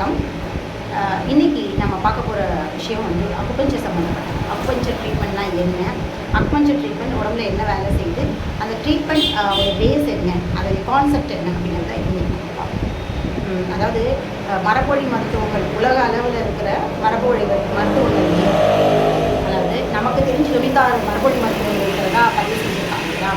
வணக்கம். இன்றைக்கி இன்னைக்கு நம்ம பார்க்க போகிற விஷயம் வந்து அக்குபஞ்சர் சம்மந்தப்பட்ட அக்குபஞ்சர் ட்ரீட்மெண்ட்னா என்ன? அக்குபஞ்சர் ட்ரீட்மெண்ட் உடம்புல என்ன வேலை செய்யுது? அந்த ட்ரீட்மெண்ட் ஒரு பேஸ் என்ன? அதோடைய கான்செப்ட் என்ன அப்படிங்கிறத இன்னைக்கு பார்ப்போம். அதாவது மரப்பொழி மரபொழி மருத்துவங்கள் உலக அளவில் இருக்கிற மரபொழி மருத்துவங்கள் அதாவது நமக்கு தெரிஞ்சு தொண்ணூத்தாறு மரபொழி மருத்துவங்கள் இருக்கிறதா பதிவு செஞ்சுருக்காங்க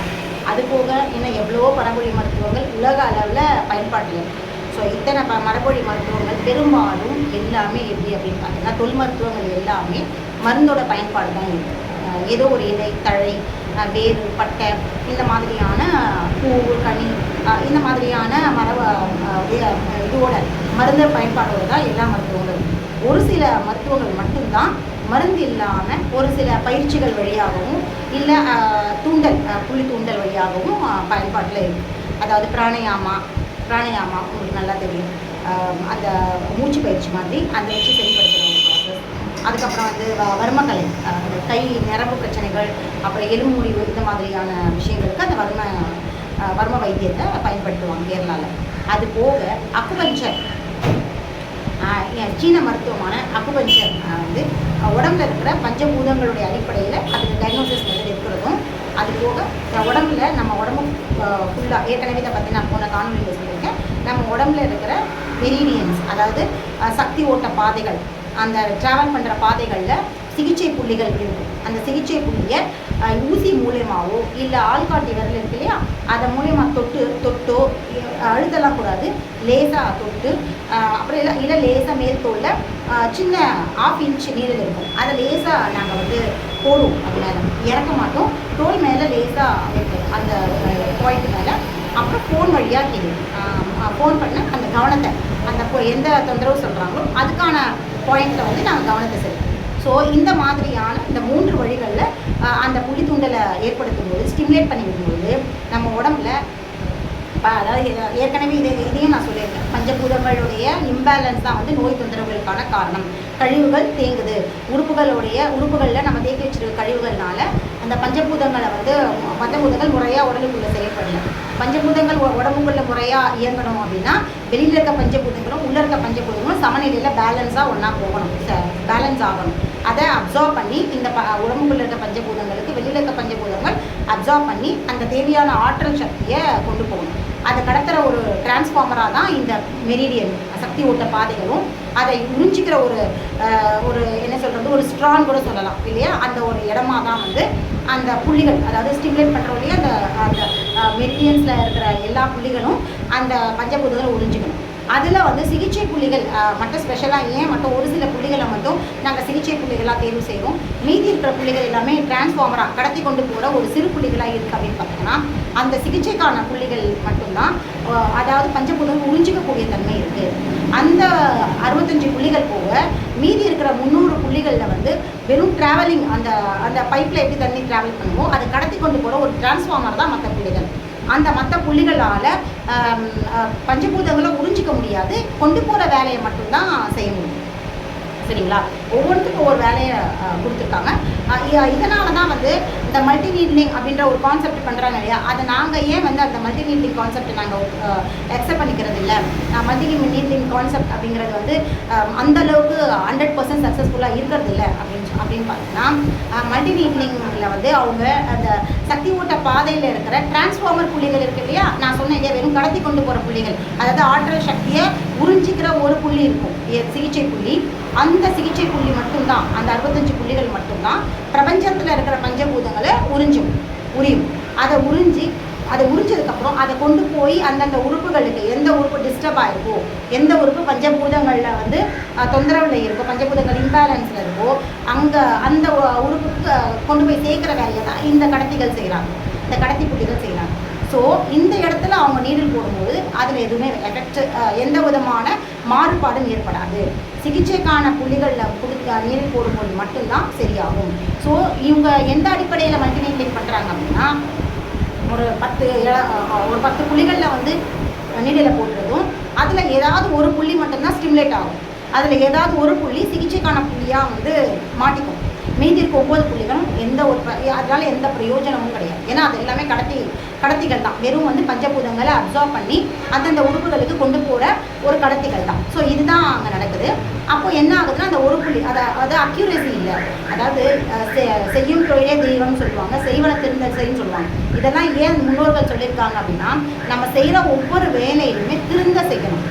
அது போக இன்னும் எவ்வளவோ மரபொழி மருத்துவங்கள் உலக அளவில் பயன்பாட்டில் இருக்குது ஸோ இத்தனை ப மரபொழி மருத்துவங்கள் பெரும்பாலும் எல்லாமே எப்படி அப்படின்னு பார்த்தீங்கன்னா தொல் மருத்துவங்கள் எல்லாமே மருந்தோட பயன்பாடு தான் இருக்குது ஏதோ ஒரு இலை தழை வேறு பட்டை இந்த மாதிரியான பூ கனி இந்த மாதிரியான மரப இதோட மருந்து பயன்பாடோடு தான் எல்லா மருத்துவங்களும் ஒரு சில மருத்துவங்கள் மட்டும்தான் மருந்து இல்லாமல் ஒரு சில பயிற்சிகள் வழியாகவும் இல்லை தூண்டல் அஹ் புள்ளி தூண்டல் வழியாகவும் பயன்பாட்டில் இருக்குது அதாவது பிராணயாமா பிராணயாமாவுக்கு உங்களுக்கு நல்லா தெரியும். அந்த மூச்சு பயிற்சி மாதிரி அந்த வச்சு சரிப்படுத்துகிற ஒரு ப்ராசஸ் அதுக்கப்புறம் வந்து வ- வர்மக்கலை அந்த கை நரம்பு பிரச்சனைகள் அப்புறம் எலும்பு முடிவு இந்த மாதிரியான விஷயங்களுக்கு அந்த வர்ம வர்ம வைத்தியத்தை பயன்படுத்துவாங்க கேரளாவில் அது போக அக்குபஞ்சர். சீன மருத்துவமான அக்குபஞ்சர் வந்து உடம்புல இருக்கிற பஞ்சபூதங்களுடைய அடிப்படையில் அதுக்கு டயக்னோசிஸ் மெத்தட் இருக்கிறதும் அது போக உடம்புல நம்ம உடம்பு ஃபுல்லாக ஏற்கனவே இதை பற்றி நான் போன காணொலியில் சொல்லியிருக்கேன். நம்ம உடம்புல இருக்கிற மெரீடியன்ஸ் அதாவது சக்தி ஓட்ட பாதைகள் அந்த ட்ராவல் பண்ணுற பாதைகளில் சிகிச்சை புள்ளிகள் இருக்கும். அந்த சிகிச்சை புள்ளியை ஊசி மூலியமாகவோ இல்லை ஆள்காட்டி விரல் இருக்கு இல்லையா? அதை மூலயமா தொட்டு தொட்டோ அழுதெல்லாம் கூடாது. லேசாக தொட்டு அப்புறம் இல்லை இல்லை லேசாக மேல் சின்ன ஆஃப் இன்ச் நீரில் இருக்கும். அதை லேசாக நாங்கள் வந்து போடுவோம் அது இறக்க மாட்டோம். தோல் மேலே லேசாக வைப்போம் அந்த பாயிண்ட் மேலே. அப்புறம் ஃபோன் வழியாக கேட்கும் ஃபோன் பண்ண அந்த கவனத்தை அந்த எந்த தொந்தரவு சொல்கிறாங்களோ அதுக்கான பாயிண்ட்டில் வந்து நாங்கள் கவனத்தை செலுத்துவோம். ஸோ இந்த மாதிரியான இந்த மூன்று வழிகளில் அந்த புள்ளி தூண்டலை ஏற்படுத்தும் போது ஸ்டிமுலேட் பண்ணி விடும்போது நம்ம உடம்புல அதாவது ஏற்கனவே இதை இதையும் நான் சொல்லியிருக்கேன். பஞ்சபூதங்களுடைய இம்பேலன்ஸ் தான் வந்து நோய் தொந்தரவுகளுக்கான காரணம். கழிவுகள் தேங்குது. உறுப்புகளுடைய உறுப்புகளில் நம்ம தேக்கி வச்சிருக்க கழிவுகள்னால அந்த பஞ்சபூதங்களை வந்து பஞ்சபூதங்கள் முறையாக உடலுக்குள்ளே செயல்படல. பஞ்சபூதங்கள் உ- உடம்புக்குள்ள முறையாக இயங்கணும் அப்படின்னா வெளியில் இருக்க பஞ்சபூதங்களும் உள்ளே இருக்க பஞ்சபூதங்களும் சமநிலையில் பேலன்ஸாக ஒன்றா போகணும். பேலன்ஸ் ஆகணும். அதை அப்சர்வ் பண்ணி இந்த ப உடம்புக்குள்ளே இருக்க பஞ்சபூதங்களுக்கு வெளியில் இருக்க பஞ்சபூதங்கள் அப்சர்வ் பண்ணி அந்த தேவையான ஆற்றல் சக்தியை கொண்டு போகணும். அதை கடத்துகிற ஒரு டிரான்ஸ்ஃபார்மராக தான் இந்த மெரிடியன் சக்தி ஓட்ட பாதைகளும் அதை உறிஞ்சிக்கிற ஒரு ஒரு என்ன சொல்கிறது ஒரு ஸ்ட்ராங் கூட சொல்லலாம் இல்லையா? அந்த ஒரு இடமா தான் வந்து அந்த புள்ளிகள் அதாவது ஸ்டிமுலேட் பண்ணுற அந்த அந்த மெரிடியன்ஸில் இருக்கிற எல்லா புள்ளிகளும் அந்த பஞ்சபூதங்களை உறிஞ்சிக்கணும். அதில் வந்து சிகிச்சை புள்ளிகள் மற்ற மட்டும் ஸ்பெஷலாக ஏன் மட்டும் ஒரு சில புள்ளிகளை மட்டும் நாங்கள் சிகிச்சை புள்ளிகளாக தேர்வு செய்வோம் மீதி இருக்கிற புள்ளிகள் எல்லாமே டிரான்ஸ்ஃபார்மராக கடத்தி கொண்டு போகிற ஒரு சிறு புள்ளிகளாக இருக்குது அப்படின்னு பார்த்தோம்னா அந்த சிகிச்சைக்கான புள்ளிகள் மட்டும்தான் அதாவது பஞ்சபூதம் உறிஞ்சிக்கக்கூடிய தன்மை இருக்குது அந்த அறுபத்தஞ்சு புள்ளிகள் போக மீதி இருக்கிற முந்நூறு புள்ளிகளில் வந்து வெறும் ட்ராவலிங் அந்த அந்த பைப்பில் எப்படி தண்ணி ட்ராவல் பண்ணுமோ அதை கடத்தி கொண்டு போகிற ஒரு டிரான்ஸ்ஃபார்மர் தான் மற்ற புள்ளிகள். அந்த மற்ற புள்ளிகளால் பஞ்சபூதங்களை உறிஞ்சிக்க முடியாது கொண்டு போகிற வேலையை மட்டும்தான் செய்ய முடியும். சரிங்களா? ஒவ்வொருத்துக்கும் ஒவ்வொரு வேலையை கொடுத்துருக்காங்க. இதனால தான் வந்து இந்த மல்டி நீட்லிங் அப்படின்ற ஒரு கான்செப்ட் பண்ணுறாங்க இல்லையா? அதை நாங்கள் ஏன் வந்து அந்த மல்டி நீட்லிங் கான்செப்ட் நாங்கள் அக்செப்ட் பண்ணிக்கிறது இல்லை? மல்டி நீட்லிங் கான்செப்ட் அப்படிங்கிறது வந்து அந்த அளவுக்கு ஹண்ட்ரட் பர்சன்ட் சக்ஸஸ்ஃபுல்லாக இருக்கிறது இல்லை அப்படின்னு அப்படின்னு பார்த்தீங்கன்னா மல்டி நீட்லிங்கில் வந்து அவங்க அந்த சக்தி ஓட்ட பாதையில் இருக்கிற டிரான்ஸ்ஃபார்மர் புள்ளிகள் இருக்கு இல்லையா? நான் சொன்னேன் இல்லையா வெறும் கடத்தி கொண்டு போகிற புள்ளிகள். அதாவது ஆற்றல் சக்தியை உறிஞ்சிக்கிற ஒரு புள்ளி இருக்கும். எ- சிகிச்சை புள்ளி. அந்த சிகிச்சை புள்ளி மட்டும்தான் அந்த அறுபத்தஞ்சு புள்ளிகள் மட்டும்தான் பிரபஞ்சத்தில் இருக்கிற பஞ்சபூதங்களை உறிஞ்சும் உரியும். அதை உறிஞ்சி அதை உறிஞ்சதுக்கப்புறம் அதை கொண்டு போய் அந்தந்த உறுப்புகளுக்கு எந்த உறுப்பு டிஸ்டர்ப் ஆயிருக்கோ எந்த உறுப்பு பஞ்சபூதங்களில் வந்து தொந்தரவில் இருக்கோ பஞ்சபூதங்கள் இம்பேலன்ஸில் இருக்கோ அங்கே அந்த உறுப்புக்கு கொண்டு போய் சேர்க்குற வேலையை தான் இந்த கடத்திகள் செய்கிறாங்க இந்த கடத்தி புள்ளிகள் செய்கிறாங்க ஸோ இந்த இடத்துல அவங்க நீடில் போடும்போது அதில் எதுவுமே எஃபெக்ட் எந்த விதமான மாறுபாடும் ஏற்படாது. சிகிச்சைக்கான புள்ளிகளில் கொடுத்த நீரில் போடும்போது மட்டும்தான் சரியாகும். ஸோ இவங்க எந்த அடிப்படையில் மல்டிநீட்லிங் பண்ணுறாங்க அப்படின்னா ஒரு பத்து ஒரு பத்து புள்ளிகளில் வந்து நீடில் போட்டுறதும் அதில் ஏதாவது ஒரு புள்ளி மட்டும்தான் ஸ்டிமுலேட் ஆகும். அதில் ஏதாவது ஒரு புள்ளி சிகிச்சைக்கான புள்ளியாக வந்து மாட்டிக்கும். மீதி இருக்க ஒவ்வொரு புள்ளிகளும் எந்த ஒரு ப- அதனால எந்த பிரயோஜனமும் கிடையாது. ஏன்னா அது எல்லாமே கடத்தி கடத்திகள் தான். வெறும் வந்து பஞ்சபூதங்களை அப்சார்ப் பண்ணி அந்தந்த உறுப்புகளுக்கு கொண்டு போகிற ஒரு கடத்திகள் தான். ஸோ இதுதான் அங்கே நடக்குது. அப்போ என்ன ஆகுதுன்னா அந்த ஒரு புள்ளி அதை அது அக்யூரேசி இல்லை. அதாவது செ- செய்யும் தொழிலே தெய்வம்னு சொல்லுவாங்க. செய்வன திருந்த செய்யும் சொல்லுவாங்க. இதெல்லாம் ஏன் முன்னோர்கள் சொல்லியிருக்காங்க அப்படின்னா நம்ம செய்கிற ஒவ்வொரு வேலையிலுமே திருந்த செய்யணும்.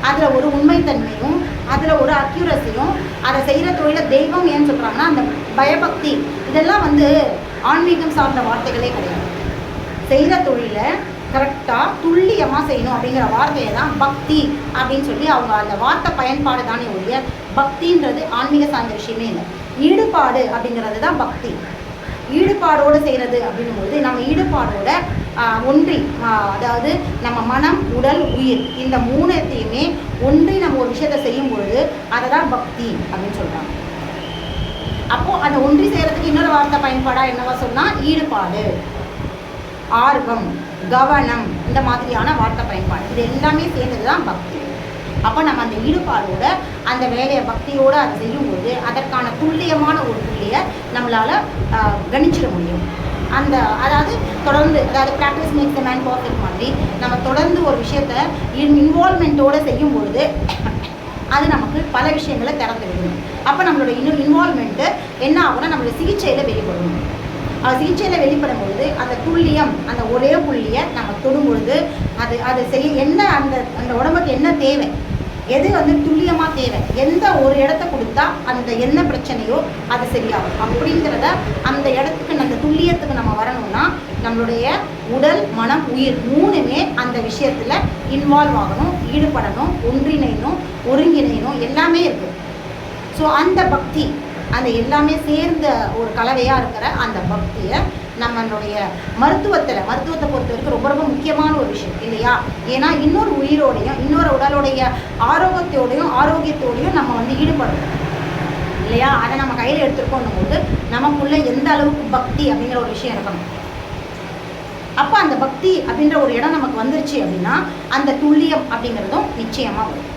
அதில் ஒரு உண்மைத்தன்மையும் அதில் ஒரு அக்யூரஸியும் அதை செய்கிற தொழிலை தெய்வம் ஏன்னு சொல்கிறாங்கன்னா அந்த பயபக்தி இதெல்லாம் வந்து ஆன்மீகம் சார்ந்த வார்த்தைகளே கிடையாது. செய்கிற தொழிலை கரெக்டாக துல்லியமாக செய்யணும் அப்படிங்கிற வார்த்தையை தான் பக்தி அப்படின்னு சொல்லி அவங்க அந்த வார்த்தை பயன்பாடு தானே ஒழிய பக்தின்றது ஆன்மீக சார்ந்த விஷயமே இல்லை. ஈடுபாடு அப்படிங்கிறது தான் பக்தி. ஈடுபாடோடு செய்கிறது அப்படின்னும்போது நம்ம ஈடுபாடோட ஒன்றி அதாவது நம்ம மனம் உடல் உயிர் இந்த மூணுத்தையுமே ஒன்றி நம்ம ஒரு விஷயத்தை செய்யும் பொழுது அதை தான் பக்தி அப்படின்னு சொல்கிறாங்க அப்போது அந்த ஒன்றி செய்கிறதுக்கு இன்னொரு வார்த்தை பயன்பாடாக என்னவா சொன்னால் ஈடுபாடு. ஆர்வம் கவனம் இந்த மாதிரியான வார்த்தை பயன்பாடு. இது எல்லாமே சேர்ந்தது தான் பக்தி. அப்போ நம்ம அந்த ஈடுபாடோட அந்த வேலையை பக்தியோடு அதை செய்யும்போது அதற்கான துல்லியமான ஒரு புள்ளியை நம்மளால் கணிச்சிட முடியும். அந்த அதாவது தொடர்ந்து அதாவது practice makes the man perfect மாதிரி நம்ம தொடர்ந்து ஒரு விஷயத்த இன்வால்மெண்ட்டோடு செய்யும் பொழுது அது நமக்கு பல விஷயங்களை திறந்து விடும். அப்போ நம்மளோட இன்னும் இன்வால்மெண்ட்டு என்ன ஆகும்னா நம்மளோட சிகிச்சையில் வெளிப்படும். சிகிச்சையில் வெளிப்படும் பொழுது அந்த துல்லியம் அந்த ஒரே புள்ளியை நம்ம தொடும் பொழுது அது அது செய்ய என்ன அந்த அந்த உடம்புக்கு என்ன தேவை? எது வந்து துல்லியமாக தேவை? எந்த ஒரு இடத்த கொடுத்தா அந்த என்ன பிரச்சனையோ அது சரியாகும். அப்படிங்கிறத அந்த இடத்துக்கு அந்த துல்லியத்துக்கு நம்ம வரணும்னா நம்மளுடைய உடல் மனம் உயிர் மூணுமே அந்த விஷயத்தில் இன்வால்வ் ஆகணும் ஈடுபடணும் ஒன்றிணையணும் ஒருங்கிணையணும் எல்லாமே இருக்குது ஸோ அந்த பக்தி அந்த எல்லாமே சேர்ந்த ஒரு கலவையாக இருக்கிற அந்த பக்தியை நம்மளுடைய மருத்துவத்தில் மருத்துவத்தை பொறுத்த வரைக்கும் ரொம்ப ரொம்ப முக்கியமான ஒரு விஷயம் இல்லையா? ஏன்னா இன்னொரு உயிரோடையும் இன்னொரு உடலுடைய ஆரோக்கியத்தோடையும் ஆரோக்கியத்தோடையும் நம்ம வந்து ஈடுபடணும் இல்லையா? அதை நம்ம கையில் எடுத்துருக்கோம் போது நமக்குள்ள எந்த அளவுக்கு பக்தி அப்படிங்கிற ஒரு விஷயம் இருக்கணும். அப்போ அந்த பக்தி அப்படின்ற ஒரு இடம் நமக்கு வந்துருச்சு அப்படின்னா அந்த துல்லியம் அப்படிங்கிறதும் நிச்சயமாக வரும்.